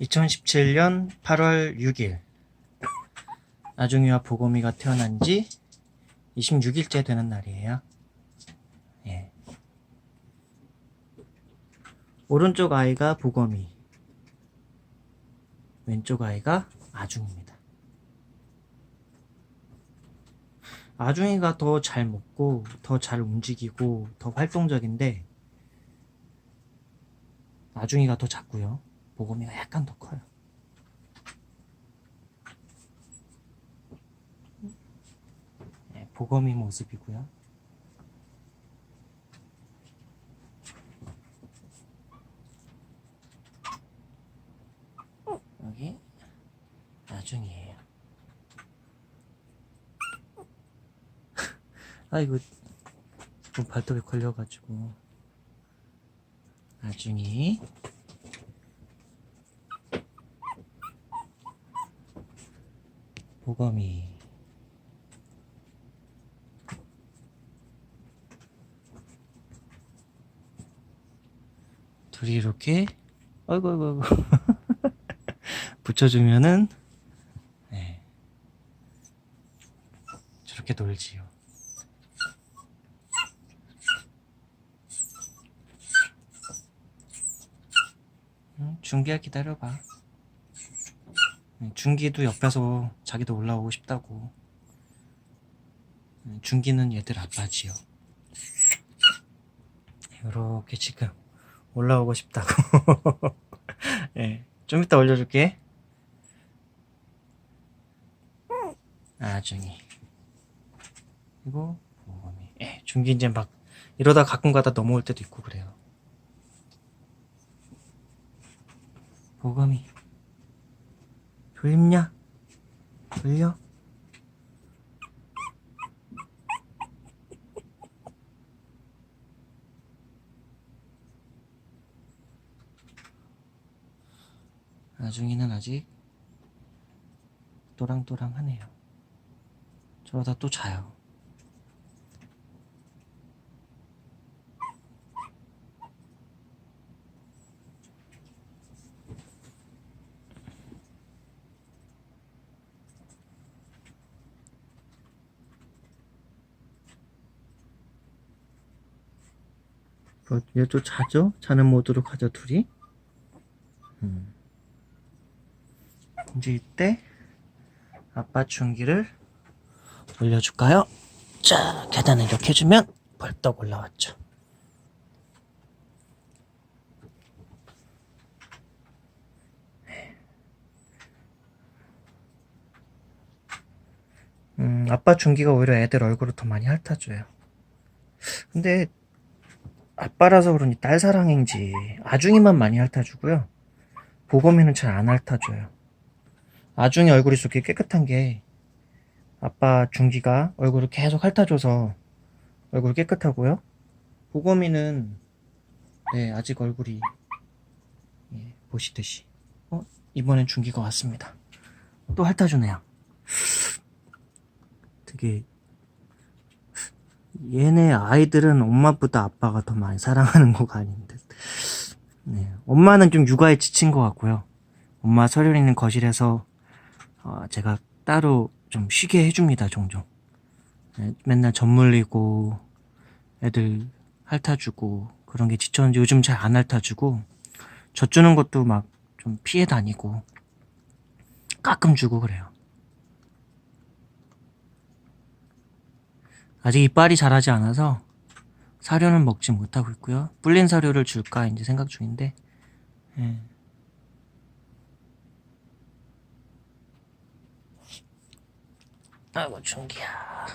2017년 8월 6일 아중이와 보검이가 태어난 지 26일째 되는 날이에요. 예. 오른쪽 아이가 보검이, 왼쪽 아이가 아중입니다. 아중이가 더 잘 먹고, 더 잘 움직이고, 더 활동적인데, 아중이가 더 작고요. 보검이가 약간 더 커요. 네, 보검이 모습이고요. 여기 아중이에요. 아이고 뭐 발톱에 걸려가지고 아중이 보검이 둘이 이렇게 아이고 아이고 아이고 붙여주면은 네. 저렇게 놀지요. 응, 준기야 기다려봐. 응, 준기도 옆에서 자기도 올라오고 싶다고. 응, 준기는 얘들 아빠지요. 이렇게 지금 올라오고 싶다고. 예, 좀 이따 올려줄게. 아중이. 그리고 보검이. 예, 준기 이제 막 이러다 가끔 가다 넘어올 때도 있고 그래요. 보검이. 졸립냐? 졸려? 나중에는 아직 또랑또랑하네요. 저러다 또 자요. 얘도 자죠? 자는 모드로 가죠, 둘이? 음. 이제 이때 아빠 충기를 올려줄까요? 자, 계단을 이렇게 해주면 벌떡 올라왔죠. 음, 아빠 중기가 오히려 애들 얼굴을 더 많이 핥아줘요. 근데 아빠라서 그런지 딸 사랑인지 아중이만 많이 핥아주고요. 보검이는 잘 안 핥아줘요. 아중이 얼굴이 좋게 깨끗한 게 아빠 중기가 얼굴을 계속 핥아줘서 얼굴 깨끗하고요. 보검이는 네 아직 얼굴이 예, 보시듯이 어 이번엔 중기가 왔습니다. 또 핥아주네요. 되게 얘네 아이들은 엄마보다 아빠가 더 많이 사랑하는 거가 아닌데. 네. 엄마는 좀 육아에 지친 것 같고요. 엄마 서련이는 거실에서 어, 제가 따로 좀 쉬게 해줍니다, 종종. 네, 맨날 젖 물리고 애들 핥아주고 그런 게 지쳤는지 요즘 잘 안 핥아주고 젖 주는 것도 막 좀 피해 다니고 가끔 주고 그래요. 아직 이빨이 자라지 않아서 사료는 먹지 못하고 있고요. 불린 사료를 줄까 이제 생각 중인데. 예. 아이고 준기야.